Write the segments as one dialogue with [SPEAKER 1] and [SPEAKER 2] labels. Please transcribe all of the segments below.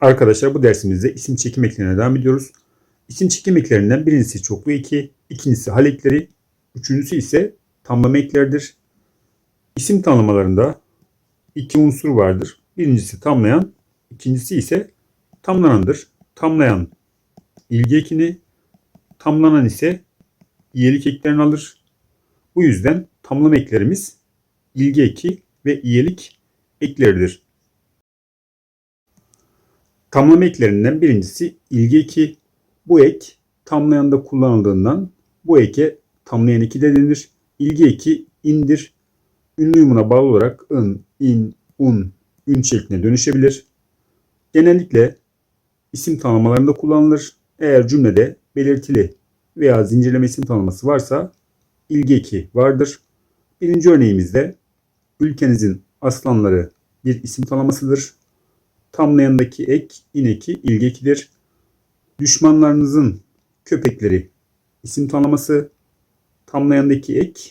[SPEAKER 1] Arkadaşlar bu dersimizde isim çekim eklerine devam ediyoruz. İsim çekim eklerinden birincisi çoklu eki, ikincisi hal ekleri, üçüncüsü ise tamlama eklerdir. İsim tanımlamalarında iki unsur vardır. Birincisi tamlayan, ikincisi ise tamlanandır. Tamlayan ilgi ekini, tamlanan ise iyilik eklerini alır. Bu yüzden tamlama eklerimiz ilgi eki ve iyilik ekleridir. Tamlama eklerinden birincisi ilgi eki. Bu ek tamlayanda kullanıldığından bu eke tamlayan eki de denir. İlgi eki indir. Ünlü uyumuna bağlı olarak ın, in, un, ün şekline dönüşebilir. Genellikle isim tanımlamalarında kullanılır. Eğer cümlede belirtili veya zincirleme isim tanımlaması varsa ilgi eki vardır. Birinci örneğimizde ülkenizin aslanları bir isim tanımlamasıdır. Tamlayandaki ek ineki ilgi ekidir. Düşmanlarınızın köpekleri isim tanımlaması. Tamlayandaki ek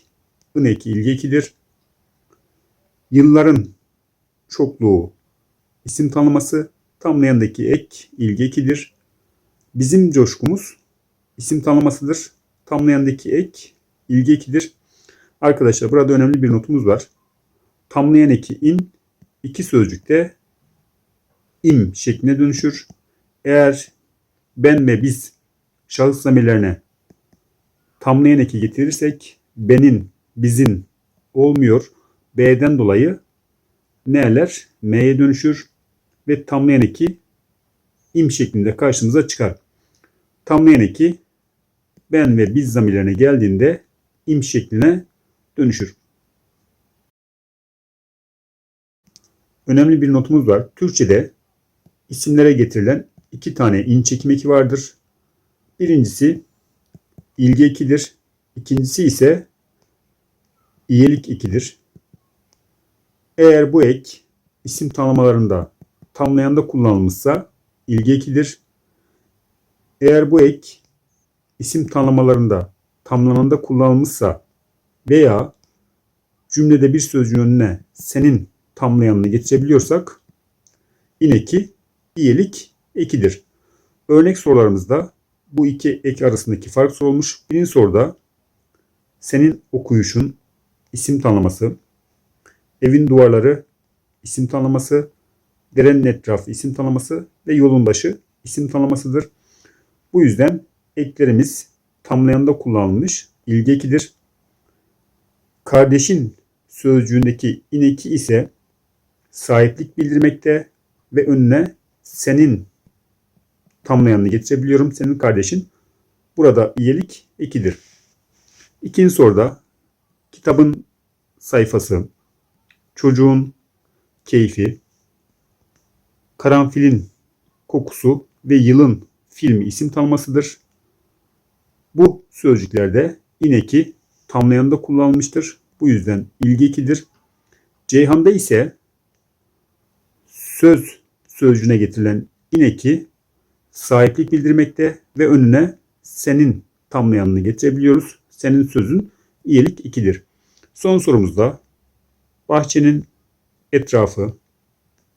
[SPEAKER 1] ın eki ilgi ekidir. Yılların çokluğu isim tanımlaması. Tamlayandaki ek ilgi ekidir. Bizim coşkumuz isim tanımlamasıdır. Tamlayandaki ek ilgi ekidir. Arkadaşlar burada önemli bir notumuz var. Tamlayan eki in iki sözcükte im şekline dönüşür. Eğer ben ve biz şahıs zamirlerine tamlayan eki getirirsek benin, bizim olmuyor. B'den dolayı neler M'ye dönüşür ve tamlayan eki im şeklinde karşımıza çıkar. Tamlayan eki ben ve biz zamirlerine geldiğinde im şekline dönüşür. Önemli bir notumuz var. Türkçede isimlere getirilen iki tane in çekim eki vardır. Birincisi ilgi ekidir. İkincisi ise iyilik ekidir. Eğer bu ek isim tanımlamalarında tamlayanda kullanılmışsa ilgi ekidir. Eğer bu ek isim tanımlamalarında tamlananda kullanılmışsa veya cümlede bir sözcüğün önüne senin tamlayanını getirebiliyorsak ineki iyilik ekidir. Örnek sorularımızda bu iki ek arasındaki fark sorulmuş. Birinci soruda senin okuyuşun isim tanıması, evin duvarları isim tanıması, derenin etrafı isim tanıması ve yolun başı isim tanımasıdır. Bu yüzden eklerimiz tamlayanda kullanılmış ilgi ekidir. Kardeşin sözcüğündeki ineki ise sahiplik bildirmekte ve önüne senin tamlayanını getirebiliyorum. Senin kardeşin. Burada iyilik ikidir. İkinci soruda kitabın sayfası, çocuğun keyfi, karanfilin kokusu ve yılın filmi isim tanımasıdır. Bu sözcüklerde ineki tamlayanında kullanılmıştır. Bu yüzden ilgi ikidir. Ceyhan'da ise söz sözcüğüne getirilen ineki sahiplik bildirmekte ve önüne senin tamlayanını getirebiliyoruz. Senin sözün iyilik ikidir. Son sorumuzda bahçenin etrafı,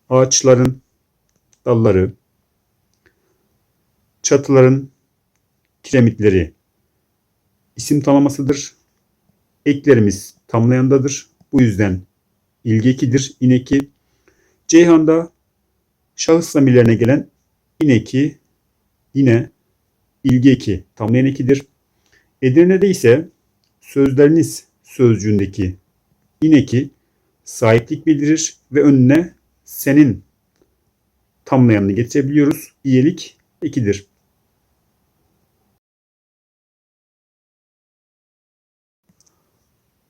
[SPEAKER 1] ağaçların dalları, çatıların kiremitleri isim tanımasıdır. Eklerimiz tamlayandadır. Bu yüzden ilgi ikidir, ineki. Ceyhan'da şahıs zamirlerine gelen ineki yine ilgi eki tamlayan ekidir. Edirne'de ise sözleriniz sözcüğündeki ineki sahiplik bildirir ve önüne senin tamlayanını getirebiliyoruz. İyilik ekidir.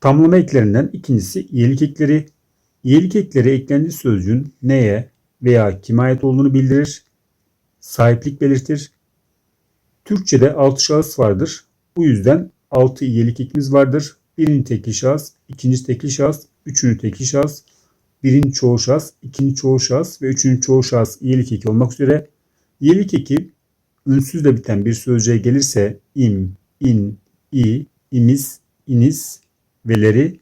[SPEAKER 1] Tamlama eklerinden ikincisi iyilik ekleri. İyilik ekleri eklendiği sözcüğün neye veya kime ait olduğunu bildirir. Sahiplik belirtir. Türkçede altı şahıs vardır. Bu yüzden altı iyilik ekimiz vardır. Birinci tekil şahıs, ikinci tekil şahıs, üçüncü tekil şahıs, birinci çoğu şahıs, ikinci çoğu şahıs ve üçüncü çoğu şahıs iyilik eki olmak üzere. İyilik eki ünsüzle biten bir sözcüğe gelirse im, in, i, imiz, iniz, veleri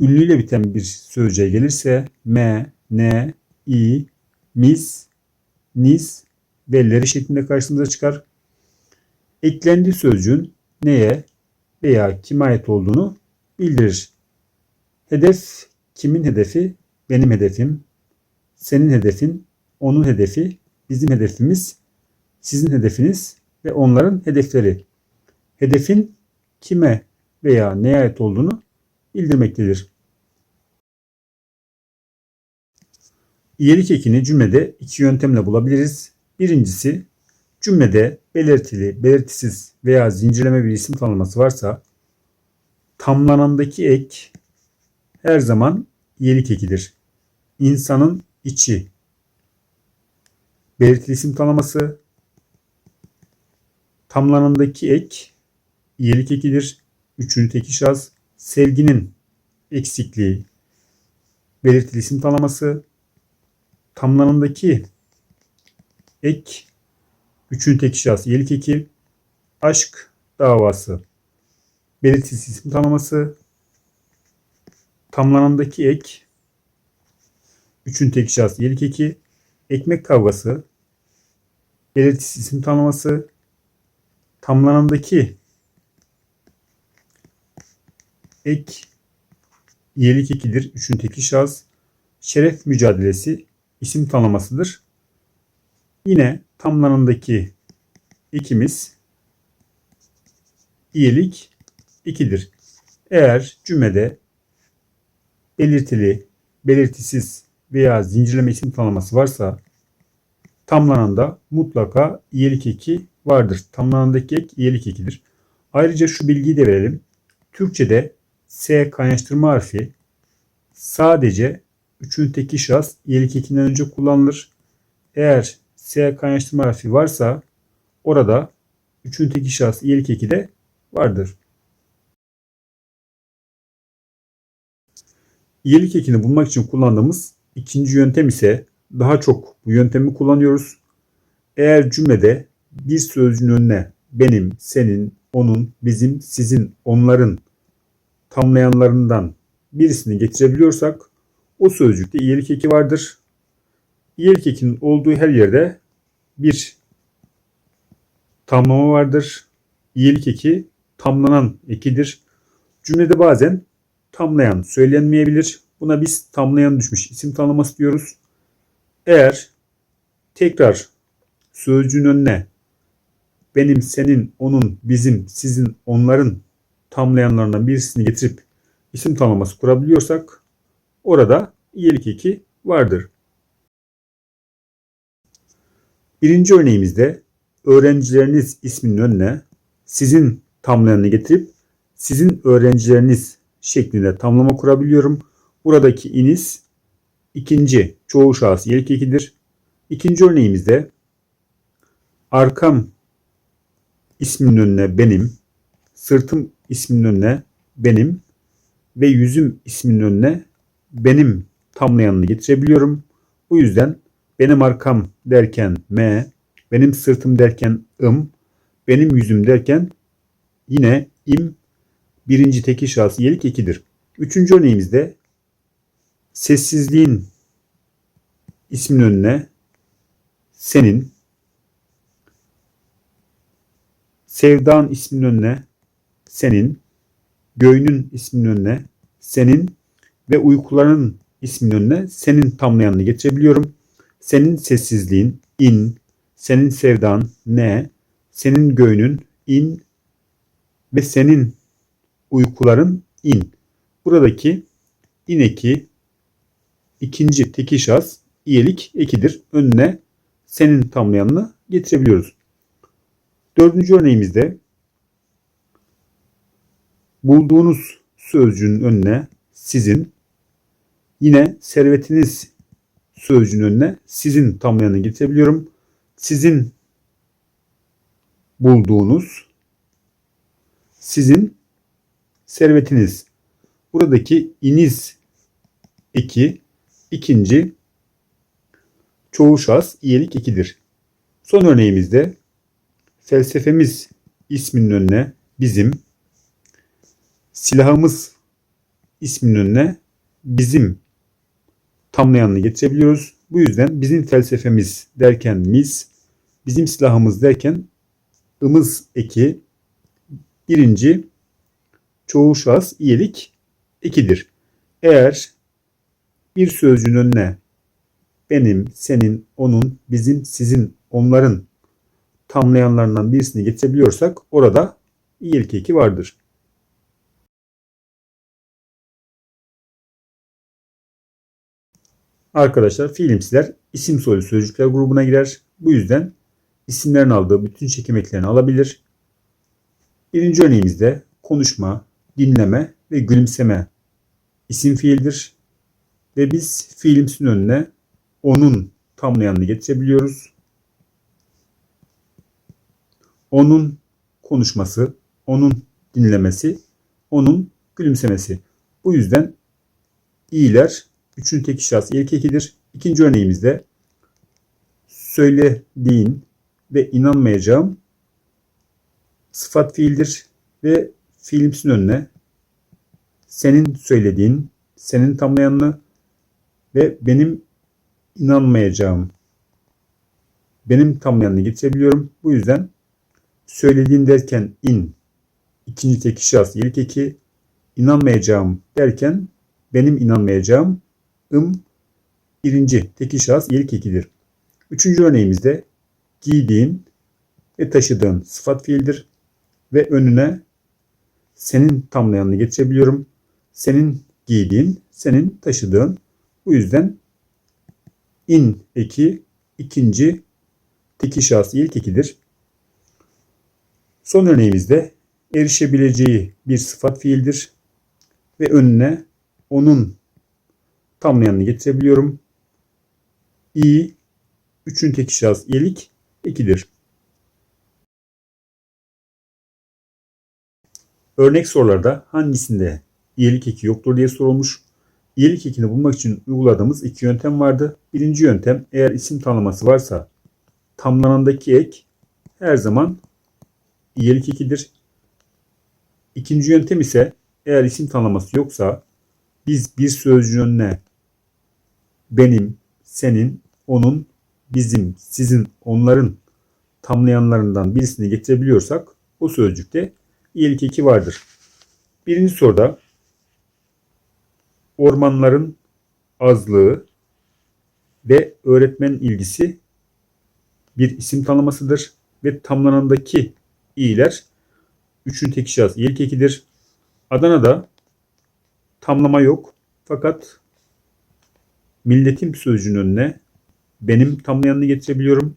[SPEAKER 1] ünlüyle biten bir sözcüğe gelirse me, ne, i, mis, niz ve leri şeklinde karşımıza çıkar. Eklendiği sözcüğün neye veya kime ait olduğunu bildirir. Hedef kimin hedefi? Benim hedefim. Senin hedefin, onun hedefi, bizim hedefimiz, sizin hedefiniz ve onların hedefleri. Hedefin kime veya neye ait olduğunu bildirmektedir. İyilik ekini cümlede iki yöntemle bulabiliriz. Birincisi cümlede belirtili, belirtisiz veya zincirleme bir isim tanımlaması varsa tamlanandaki ek her zaman iyilik ekidir. İnsanın içi belirtili isim tanımlaması tamlanandaki ek iyilik ekidir. Üçüncü tek şahıs sevginin eksikliği belirtili isim tanımlaması tamlanandaki ek üçüncü tek şahıs iyilik eki aşk davası belirtili isim tanımlaması tamlanandaki ek üçüncü tek şahıs iyilik eki ekmek kavgası belirtisiz isim tanımlaması tamlanandaki ek iyilik ekidir. Üçüncü tekil şahıs şeref mücadelesi isim tanımlamasıdır. Yine tamlanandaki ekimiz iyilik ikidir. Eğer cümlede belirtili, belirtisiz veya zincirleme isim tanımlaması varsa tamlananda mutlaka iyilik eki vardır. Tamlanandaki ek iyilik ekidir. Ayrıca şu bilgiyi de verelim. Türkçede S kaynaştırma harfi sadece üçün teki şahıs iyilik ekinden önce kullanılır. Eğer S kaynaştırma harfi varsa orada üçün teki şahıs iyilik eki de vardır. İyilik ekini bulmak için kullandığımız ikinci yöntem ise daha çok bu yöntemi kullanıyoruz. Eğer cümlede bir sözcüğün önüne benim, senin, onun, bizim, sizin, onların tamlayanlarından birisini getirebiliyorsak o sözcükte iyilik eki vardır. İyilik ekinin olduğu her yerde bir tamlama vardır. İyilik eki tamlanan ekidir. Cümlede bazen tamlayan söylenmeyebilir. Buna biz tamlayan düşmüş isim tanımlaması diyoruz. Eğer tekrar sözcüğün önüne benim, senin, onun, bizim, sizin, onların tamlayanlarından birisini getirip isim tanımlaması kurabiliyorsak orada iyilik eki vardır. Birinci örneğimizde öğrencileriniz isminin önüne sizin tamlayanını getirip sizin öğrencileriniz şeklinde tamlama kurabiliyorum. Buradaki iniz ikinci çoğu şahıs iyilik ekidir. İkinci örneğimizde arkam isminin önüne benim, sırtım isminin önüne benim ve yüzüm isminin önüne benim tamlayanını getirebiliyorum. Bu yüzden benim arkam derken m, benim sırtım derken ım, benim yüzüm derken yine im birinci teki şahıs iyilik ekidir. Üçüncü örneğimizde sessizliğin ismin önüne senin, sevdan isminin önüne senin, göğünün isminin önüne senin ve uykuların isminin önüne senin tamlayanını getirebiliyorum. Senin sessizliğin in, senin sevdan ne, senin göğünün in ve senin uykuların in. Buradaki in eki ikinci teki şahıs iyilik ekidir. Önüne senin tamlayanını getirebiliyoruz. Dördüncü örneğimizde bulduğunuz sözcüğün önüne sizin yine servetiniz sözcüğün önüne sizin tamlayanını getirebiliyorum. Sizin bulduğunuz sizin servetiniz. Buradaki iniz eki ikinci çoğu şahıs iyilik ekidir. Son örneğimizde felsefemiz isminin önüne bizim, silahımız isminin önüne bizim tamlayanını getirebiliyoruz. Bu yüzden bizim felsefemiz derken miz, bizim silahımız derken ımız eki birinci çoğul şahıs iyilik ekidir. Eğer bir sözcüğün önüne benim, senin, onun, bizim, sizin, onların tamlayanlarından birisini getirebiliyorsak orada iyilik eki vardır. Arkadaşlar fiilimsiler isim soylu sözcükler grubuna girer. Bu yüzden isimlerin aldığı bütün çekim eklerini alabilir. Birinci örneğimizde konuşma, dinleme ve gülümseme isim fiildir. Ve biz fiilimsin önüne onun tamlayanını getirebiliyoruz. Onun konuşması, onun dinlemesi, onun gülümsemesi. Bu yüzden iyiler üçün tek şahıs ilk ekidir. İkinci örneğimizde söylediğin ve inanmayacağım sıfat fiildir ve fiilimsin önüne senin söylediğin, senin tamlayanını ve benim inanmayacağım benim tamlayanını getirebiliyorum. Bu yüzden söylediğin derken in ikinci tek şahıs ilk eki inanmayacağım derken benim inanmayacağım ım birinci tekil şahıs ilk ekidir. Üçüncü örneğimizde giydiğin ve taşıdığın sıfat fiildir ve önüne senin tamlayanını getirebiliyorum. Senin giydiğin, senin taşıdığın. Bu yüzden in eki ikinci tekil şahıs ilk ekidir. Son örneğimizde erişebileceği bir sıfat fiildir ve önüne onun tamlayanını getirebiliyorum. İ, üçün tek şahıs iyilik 2'dir. Örnek sorularda hangisinde iyilik eki yoktur diye sorulmuş. İyilik ekini bulmak için uyguladığımız iki yöntem vardı. Birinci yöntem eğer isim tanımlaması varsa tamlanandaki ek her zaman iyilik ekidir. İkinci yöntem ise eğer isim tanımlaması yoksa biz bir sözcüğün önüne benim, senin, onun, bizim, sizin, onların tamlayanlarından birisini getirebiliyorsak o sözcükte iyilik eki vardır. Birinci soruda ormanların azlığı ve öğretmen ilgisi bir isim tanımlasıdır ve tamlanandaki iyiler üçün tek şahıs iyilik ekidir. Adana'da tamlama yok fakat milletim sözcüğünün önüne benim tamlayanını getirebiliyorum.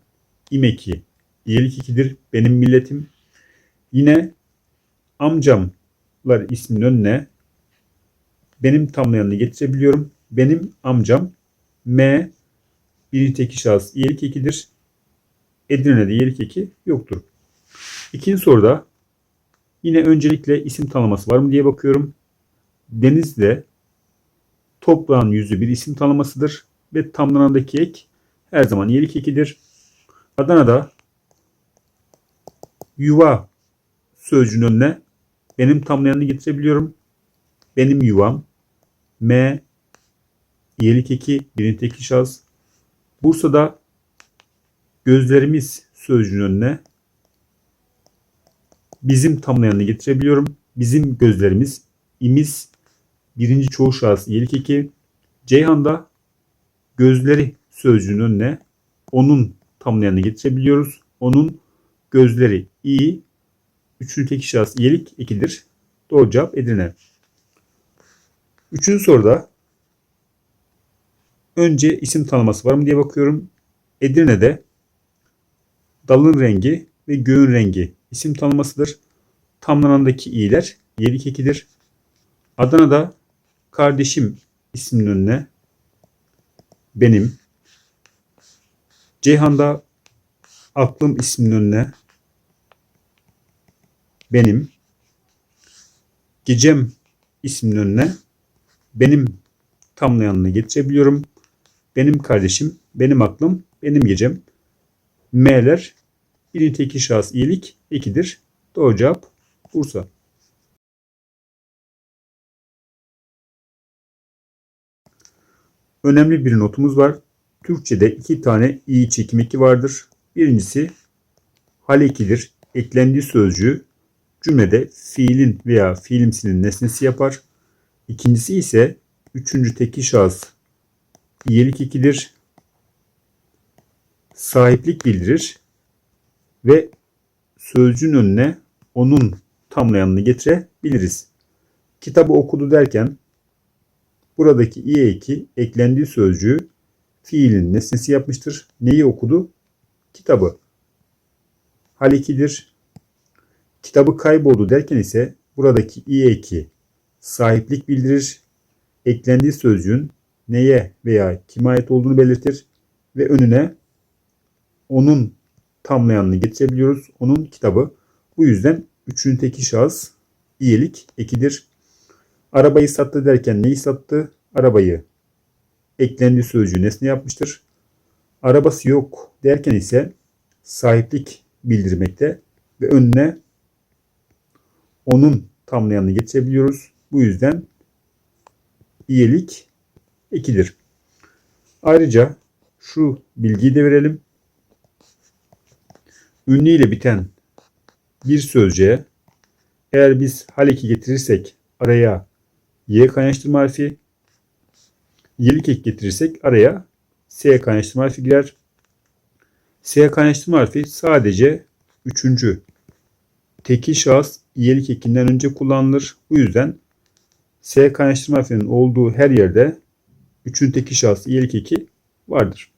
[SPEAKER 1] İmeki iyilik ikidir. Benim milletim. Yine amcamlar ismin önüne benim tamlayanını getirebiliyorum. Benim amcam M birinci teki şahıs iyilik ekidir. Edirne'de iyilik eki yoktur. İkinci soruda yine öncelikle isim tanıması var mı diye bakıyorum. Deniz'de toprağın yüzü bir isim tanımasıdır ve tamlanandaki ek her zaman iyilik ekidir. Adana'da yuva sözcüğünün önüne benim tamlayanını getirebiliyorum. Benim yuvam M iyilik eki birinci tekil şahıs. Bursa'da gözlerimiz sözcüğünün önüne bizim tamlayanını getirebiliyorum. Bizim gözlerimiz imiz birinci çoğu şahıs iyilik eki. Ceyhan'da gözleri sözcüğünün önüne onun tamlayanını getirebiliyoruz. Onun gözleri iyi. Üçüncü tek şahıs iyilik ekidir. Doğru cevap Edirne. Üçüncü soruda önce isim tanıması var mı diye bakıyorum. Edirne'de dalın rengi ve göğün rengi isim tanımasıdır. Tamlanandaki iyiler iyilik ekidir. Adana'da kardeşim isminin önüne benim. Ceyhan'da aklım isminin önüne benim. Gecem isminin önüne benim tamlayanını getirebiliyorum. Benim kardeşim, benim aklım, benim gecem. M'ler birinci tekil şahıs iyilik ikidir. Doğru cevap Bursa. Önemli bir notumuz var. Türkçe'de iki tane iyi çekim eki vardır. Birincisi hal ekidir. Eklendiği sözcüğü cümlede fiilin veya fiilimsinin nesnesi yapar. İkincisi ise üçüncü tekil şahıs iyilik ekidir. Sahiplik bildirir ve sözcüğün önüne onun tamlayanını getirebiliriz. Kitabı okudu derken buradaki i eki eklendiği sözcüğü fiilin nesnesi yapmıştır. Neyi okudu? Kitabı. Hal 2'dir. Kitabı kayboldu derken ise buradaki i eki sahiplik bildirir. Eklendiği sözcüğün neye veya kime ait olduğunu belirtir ve önüne onun tamlayanını getirebiliyoruz. Onun kitabı. Bu yüzden üçüncü teki şahıs iyilik ekidir. Arabayı sattı derken neyi sattı? Arabayı. Eklendiği sözcüğü nesne yapmıştır. Arabası yok derken ise sahiplik bildirmekte ve önüne onun tamlayanını getirebiliyoruz. Bu yüzden iyilik ekidir. Ayrıca şu bilgiyi de verelim. Ünlü ile biten bir sözcüğe eğer biz hal eki getirirsek araya y kaynaştırma harfi, y'lik ek getirirsek araya s kaynaştırma harfi girer. S kaynaştırma harfi sadece üçüncü tekil şahıs y'lik ekinden önce kullanılır. Bu yüzden S kaynaştırma harfinin olduğu her yerde üçüncü tekil şahıs y'lik eki vardır.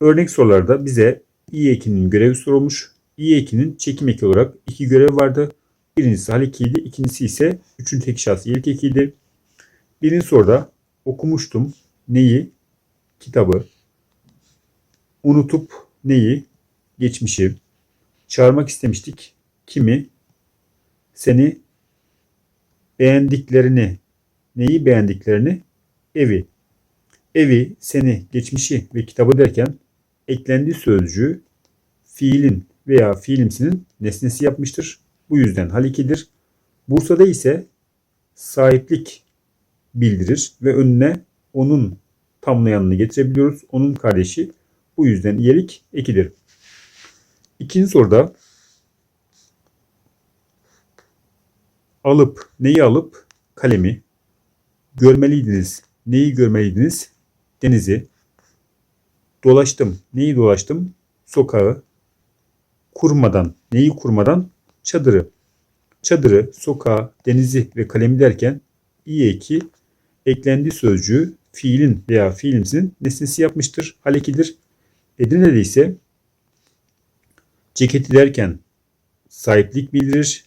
[SPEAKER 1] Örnek sorularda bize i ekinin görevi sorulmuş. İ ekinin çekim eki olarak iki görev vardı. Birincisi hal ekiydi, ikincisi ise üçüncü tek şahıs iyilik ekiydi. Birinci soruda okumuştum neyi? Kitabı. Unutup neyi? Geçmişi. Çağırmak istemiştik. Kimi? Seni beğendiklerini. Neyi beğendiklerini? Evi. Evi, seni, geçmişi ve kitabı derken eklendiği sözcüğü fiilin veya fiilimsinin nesnesi yapmıştır. Bu yüzden hal 2'dir. Bursa'da ise sahiplik bildirir ve önüne onun tamlayanını getirebiliyoruz. Onun kardeşi. Bu yüzden iyelik ekidir. İkinci soruda alıp neyi alıp kalemi görmeliydiniz. Neyi görmeliydiniz? Denizi. Dolaştım. Neyi dolaştım? Sokağı. Kurmadan. Neyi kurmadan? Çadırı. Çadırı, sokağı, denizi ve kalemi derken i eki eklendiği sözcüğü fiilin veya fiilimsinin nesnesi yapmıştır. Hal ekidir. Edirne'de ise ceketi derken sahiplik bildirir.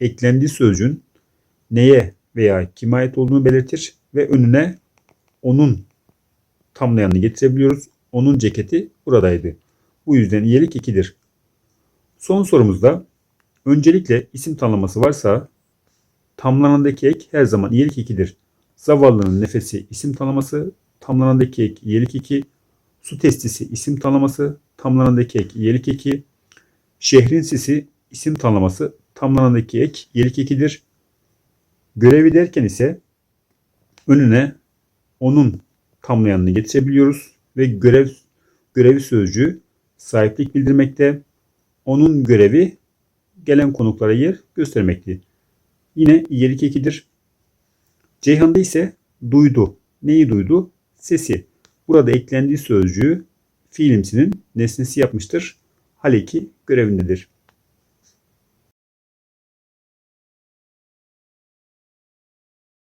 [SPEAKER 1] Eklendiği sözcüğün neye veya kime ait olduğunu belirtir ve önüne onun tamlayanını getirebiliyoruz. Onun ceketi buradaydı. Bu yüzden iyilik 2'dir. Son sorumuzda öncelikle isim tanımlaması varsa tamlanandaki ek her zaman iyilik 2'dir. Zavallının nefesi isim tanımlaması, tamlanandaki ek iyilik 2, su testisi isim tanımlaması, tamlanandaki ek iyilik 2, şehrin sisi isim tanımlaması, tamlanandaki ek iyilik 2'dir. Görevi derken ise önüne onun tamlayanını getirebiliyoruz ve görev görevi sözcüğü sahiplik bildirmekte. Onun görevi gelen konuklara yer göstermekti. Yine iyilik ekidir. Ceyhan'da ise duydu. Neyi duydu? Sesi. Burada eklendiği sözcüğü fiilimsinin nesnesi yapmıştır. Hal eki görevindedir.